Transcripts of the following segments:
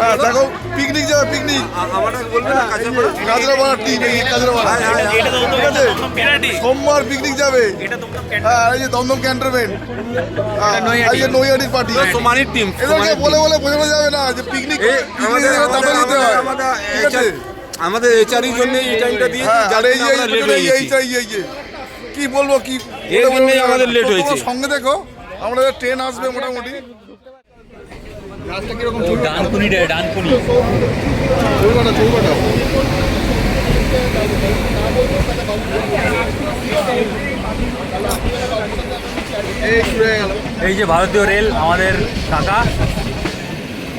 হ্যাঁ দেখো পিকনিক যাবে পিকনিক কাজরাপাড়া টিম এই কাজরাপাড়া ঠিক আছে? সোমবার পিকনিক যাবে। হ্যাঁ আর এই যে দমদম ক্যান্টনমেন্ট। হ্যাঁ এই যে নৈয়াটির পার্টি সোমানির টিম এদেরকে বলে বলে বোঝানো যাবে না যে পিকনিক আমাদের হয়। ঠিক আছে? জন্য এই টাইমটা হ্যাঁ আর এই লেট হয়ে এই এই কি বলব কি আমাদের তোমরা হয়েছে। সঙ্গে দেখো আমাদের ট্রেন আসবে মোটামুটি। ডানকুনি রে ডানকুনি। চৌবাটা চৌবাটা এই যে ভারতীয় রেল আমাদের কাকা।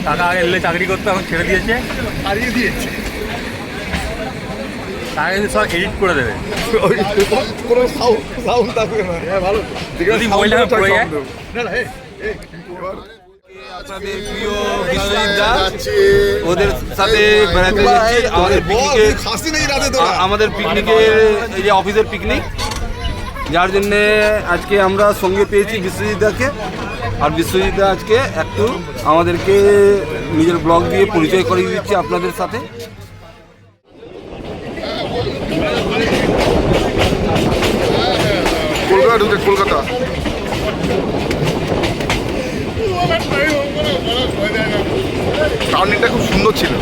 কাকা আগে রেলে চাকরি করতো এখন ছেড়ে দিয়েছে। হারিয়ে দিয়েছে। তাকে সব এডিট করে দেবে। কোনো সাউন্ড সাউন্ড থাকবে না। হ্যাঁ ভালো। যদি মহিলা যায়? না না আপনাদের প্রিয় বিশ্বজিৎ ওদের সাথে বেড়াতে যাচ্ছি। আমাদের পিকনিকে আমাদের পিকনিকের এই যে অফিসের পিকনিক যার জন্যে আজকে আমরা সঙ্গে পেয়েছি বিশ্বজিৎ দাকে আর বিশ্বজিৎ দা আজকে একটু আমাদেরকে নিজের ব্লগ দিয়ে পরিচয় করিয়ে দিচ্ছে আপনাদের সাথে। কলকাতা ঢুকে কলকাতা। টার্নিংটা খুব সুন্দর ছিল।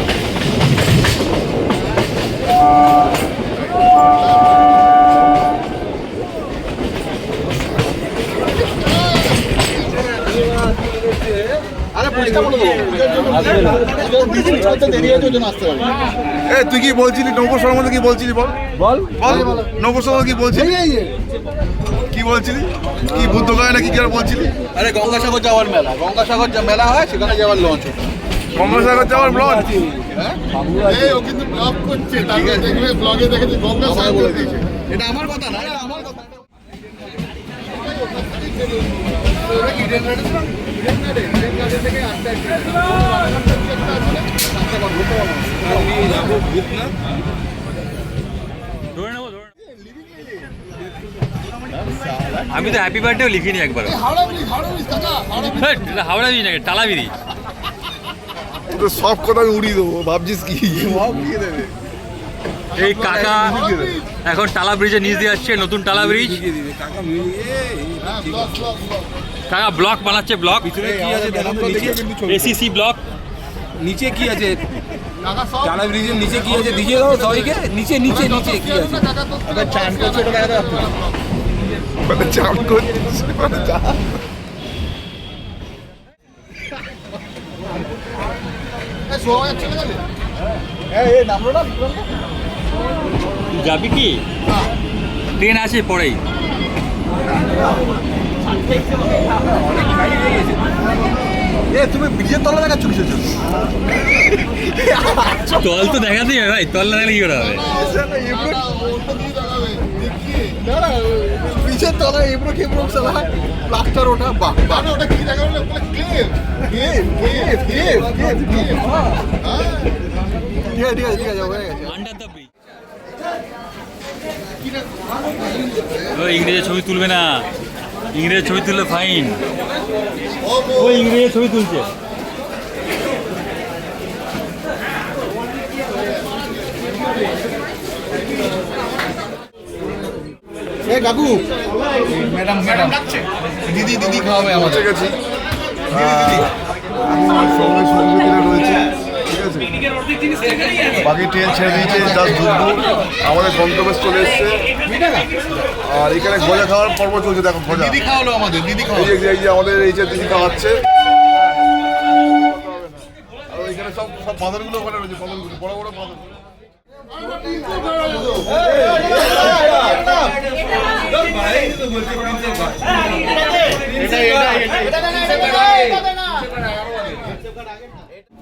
এ তুই কি বলছিলি? নৌকো সম্বন্ধে কি বলছিলি বল? বল। বল নৌকো সম্বন্ধে কি বলছিলি? বলছিলি? কি বুদ্ধ গায়ে নাকি কি আর বলছিলি? আরে গঙ্গাসাগর যাওয়ার মেলা। গঙ্গাসাগর যা মেলা হয় সেখানে যাওয়ার লঞ্চ গঙ্গাসাগর যাওয়ার লঞ্চ বলে দিয়েছে। এটা আমার কথা না এটা আমার কথা। ধরে আমি তো হ্যাপি বার্থডেও লিখিনি একবার হাওড়া ব্রিজ নাকি টালা ব্রিজ। সব কথা আমি উড়িয়ে দেবো ভাবছিস কি? দেবে। এই কাকা এখন টালা ব্রিজে নিচ দিয়ে আসছে নতুন টালা ব্রিজ। কাকা ব্লক বানাচ্ছে ব্লক এসিসি ব্লক নিচে? কি আছে? টানা ব্রিজের নিচে কি আছে? দিকে দাও সবাইকে। নিচে নিচে নিচে কি আছে? চান করছে মানে চান করছিস? মানে যাবি কি? ট্রেন আছে পরেই। এ তুমি ব্রিজের তলা দেখাচ্ছ তল তো দেখাতেই হবে ভাই তল না দেখলে কি করে হবে? ব্রিজের তলা এবড়ো খেবড়ো সালা প্লাস্টার ওটা বাহ বাহ। ওটা কি দেখা হলো ক্লেভ ক্লেভ ক্লেভ ক্লেভ ক্লেভ ঠিক আছে ঠিক আছে ঠিক আছে হয়ে গেছে। আন্ডার দ্য ব্রিজ ছবি তুলবে না। ইংরেজের ছবি তুললে ফাইন ও ইংরেজের ছবি তুলছে। এ কাকু। Madam madam. দিদি দিদি খাওয়াবে আমাদের। গেছি। আমার সঙ্গে রয়েছে। ঠিক আছে? বাকি ট্রেন ছেড়ে দিয়েছে জাস্ট ঢুকবো আমাদের গন্তব্যস্থলে এসছে। আর এখানে গজা খাওয়ার পর্ব চলছে দেখো গজা। দিদি খাওয়ালো আমাদের দিদি এই খাওয়ালো। যে এই যে আমাদের এই যে দিদি খাওয়াচ্ছে। আর ওইখানে সব সব ওখানে রয়েছে বড় বড় বাঁদর।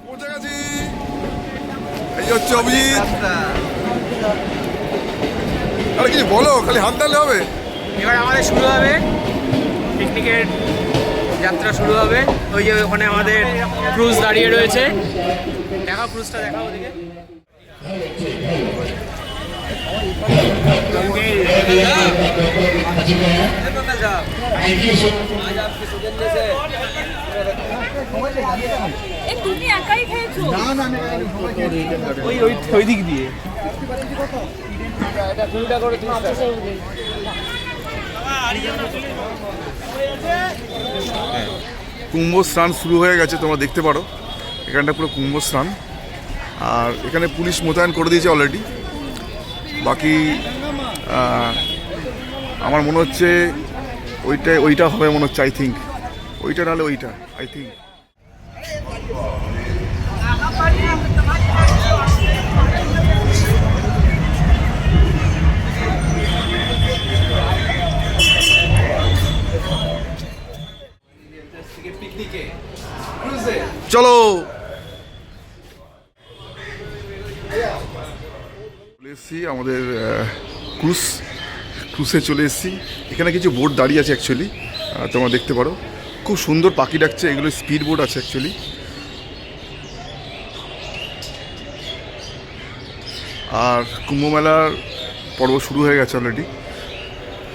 পৌঁছে গেছি এই হচ্ছে অভিজিৎ আরে কিছু বলো খালি হাত তাহলে হবে? এবার আমাদের শুরু হবে। পিকনিকের যাত্রা শুরু হবে। ওই যে ওখানে আমাদের ক্রুজ দাঁড়িয়ে রয়েছে। দেখাও ক্রুজটা দেখাও ওদিকে। এ তুমি একাই খেয়েছো? না না আমি এখানে সবাই খেয়েছি। ওই ওই ওই দিক দিয়ে। কুম্ভ স্নান শুরু হয়ে গেছে তোমরা দেখতে পারো। এখানটা পুরো কুম্ভ স্নান আর এখানে পুলিশ মোতায়েন করে দিয়েছে অলরেডি বাকি আমার মনে হচ্ছে ওইটা ওইটা হবে মনে হচ্ছে আই থিঙ্ক ওইটা নাহলে ওইটা আই থিঙ্ক চলো। চলে এসেছি, আমাদের ক্রুজ ক্রুজে চলে এসেছি। এখানে কিছু বোট দাঁড়িয়ে আছে অ্যাকচুয়ালি তোমরা দেখতে পারো। খুব সুন্দর পাখি ডাকছে, এগুলো স্পিড বোট আছে অ্যাকচুয়ালি আর কুম্ভ মেলার পর্ব শুরু হয়ে গেছে অলরেডি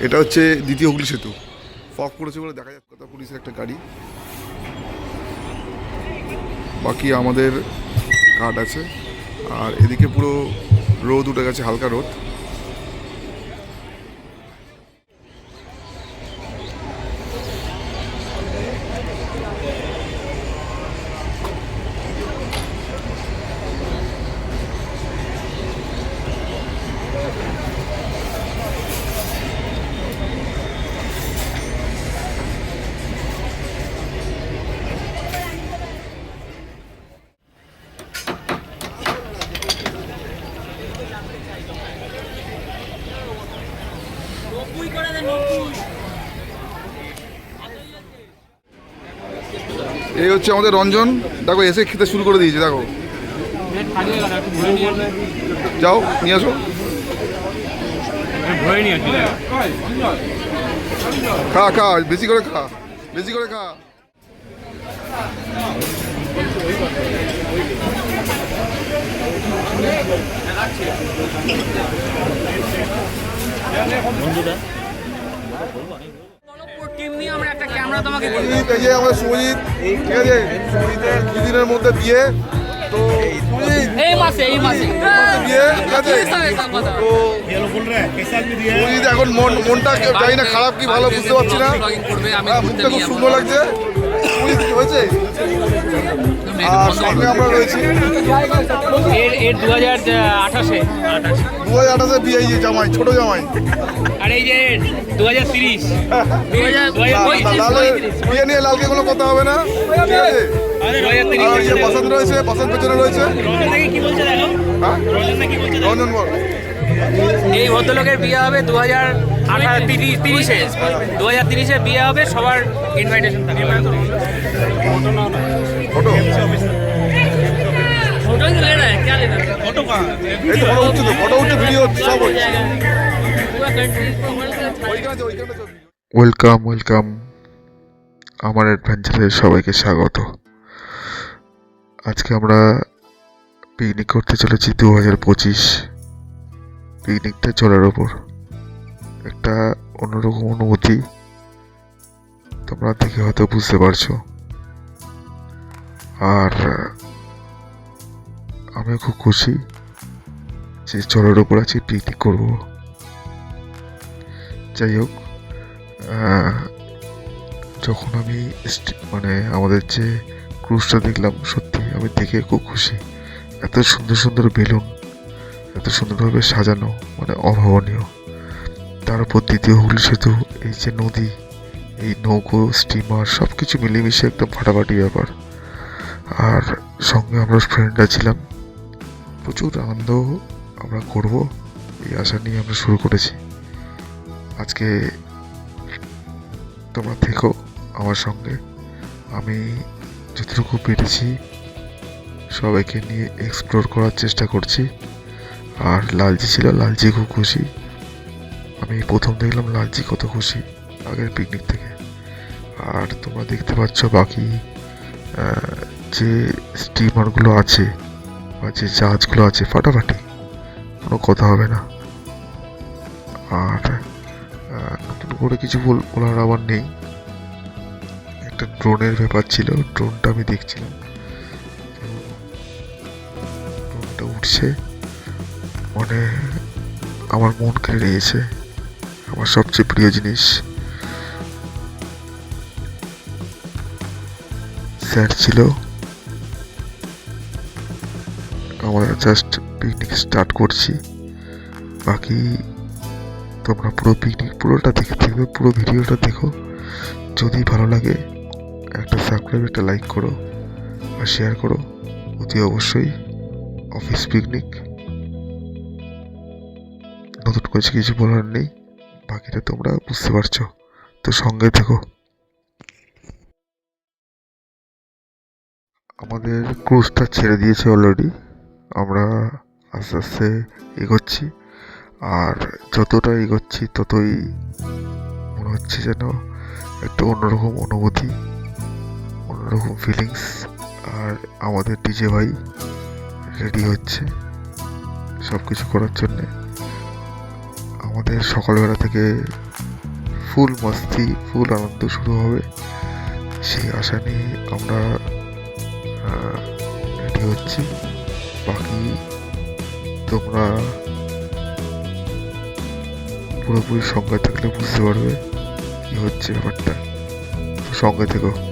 এটা হচ্ছে দ্বিতীয় হুগলি সেতু। ফক করেছে বলে দেখা যাচ্ছে কথা পুলিশের একটা গাড়ি। বাকি আমাদের ঘাট আছে। আর এদিকে পুরো রোদ উঠে গেছে, হালকা রোদ। এই হচ্ছে আমাদের রঞ্জন। দেখো, এসে খেতে শুরু করে দিয়েছে, দেখো। যাও, নিয়ে আসো। খা খা, বেশি করে খা, বেশি করে খা। টিম নিয়ে আমরা একটা ক্যামেরা তোমাকে সুজিত এই যে আমাদের সুজিত ঠিক আছে? সুজিতের দুদিনের মধ্যে বিয়ে। তো এই মাসে এই মাসে। বিয়ে ঠিক আছে? তো সুজিত এখন মন মনটা জানি না খারাপ কি ভালো বুঝতে পারছি না। মুখটা খুব সুন্দর লাগছে। হয়েছে? আর সঙ্গে আমরা রয়েছি। এর এর দু হাজার আঠাশে। দু হাজার আঠাশে বিয়ে জামাই ছোট জামাই। আর এই যে দু হাজার তিরিশ। বিয়ে নিয়ে লালকে কোনো কথা হবে না? ঠিক আছে ওই রয়েছে বসন্ত পেছনে রয়েছে? হ্যাঁ? রঞ্জন বল। এই ভদ্রলোকের বিয়ে হবে দু হাজার আঠারো তিরিশে দু হাজার তিরিশে বিয়ে হবে সবার ইনভাইটেশন থাকবে। ফটো? এই তো ফটো উঠছে তো ফটো উঠছে ভিডিও সব হচ্ছে। Welcome welcome. আমার অ্যাডভেঞ্চারে সবাইকে স্বাগত। আজকে আমরা পিকনিক করতে চলেছি দু হাজার পঁচিশ। পিকনিকটা চলার ওপর একটা অন্যরকম অনুভূতি তোমরা দেখে হয়তো বুঝতে পারছ। আর আমি খুব খুশি যে চলার ওপর আছি পিকনিক করব। যাই হোক যখন আমি মানে আমাদের যে ক্রুজটা দেখলাম, সত্যি আমি দেখে খুব খুশি। এত সুন্দর সুন্দর বেলুন, এত সুন্দরভাবে সাজানো মানে অভাবনীয়। তার উপর দ্বিতীয় হুগলি সেতু, এই যে নদী, এই নৌকো স্টিমার সব কিছু মিলেমিশে একদম ফাটাফাটি ব্যাপার। আর সঙ্গে আমরা ফ্রেন্ডরা ছিলাম। প্রচুর আনন্দ আমরা করব, এই আশা নিয়ে আমরা শুরু করেছি। আজকে তোমরা থেকো আমার সঙ্গে। আমি যতটুকু পেরেছি সবাইকে নিয়ে এক্সপ্লোর করার চেষ্টা করছি। আর লালজি ছিল, লালজি খুব খুশি। আমি প্রথম দেখলাম লালজি কত খুশি আগের পিকনিক থেকে। আর তোমরা দেখতে পাচ্ছ বাকি যে স্টিমারগুলো আছে বা যে জাহাজগুলো আছে, ফাটাফাটি, কোনো কথা হবে না। করে কিছু বল- বলার আবার নেই। একটা ড্রোনের ব্যাপার ছিল, ড্রোনটা আমি দেখছিলাম। ড্রোনটা উঠছে মানে আমার মন কেড়ে নিয়েছে। আমার সবচেয়ে প্রিয় জিনিস, স্যার ছিল। আমরা জাস্ট পিকনিক স্টার্ট করছি। বাকি তোমরা পুরো পিকনিক পুরোটা দেখে দেখবে পুরো ভিডিওটা দেখো। যদি ভালো লাগে, একটা সাবস্ক্রাইব একটা লাইক করো আর শেয়ার করো। অতি অবশ্যই অফিস পিকনিক নতুন করে কিছু বলার নেই, বাকিটা তোমরা বুঝতে পারছ। তো সঙ্গে থেকো। আমাদের ক্রুজটা ছেড়ে দিয়েছে অলরেডি আমরা আস্তে আস্তে এগোচ্ছি। আর যতটা এগোচ্ছি ততই মনে হচ্ছে যেন একটা অন্যরকম অনুভূতি, অন্যরকম ফিলিংস আর আমাদের ডিজে ভাই রেডি হচ্ছে সব কিছু করার জন্যে। আমাদের সকালবেলা থেকে ফুল মস্তি ফুল আনন্দ শুরু হবে। সেই আশা নিয়ে আমরা রেডি হচ্ছি। বাকি তোমরা পুরোপুরি সঙ্গে থাকলে বুঝতে পারবে কি হচ্ছে ব্যাপারটা। সঙ্গে সঙ্গে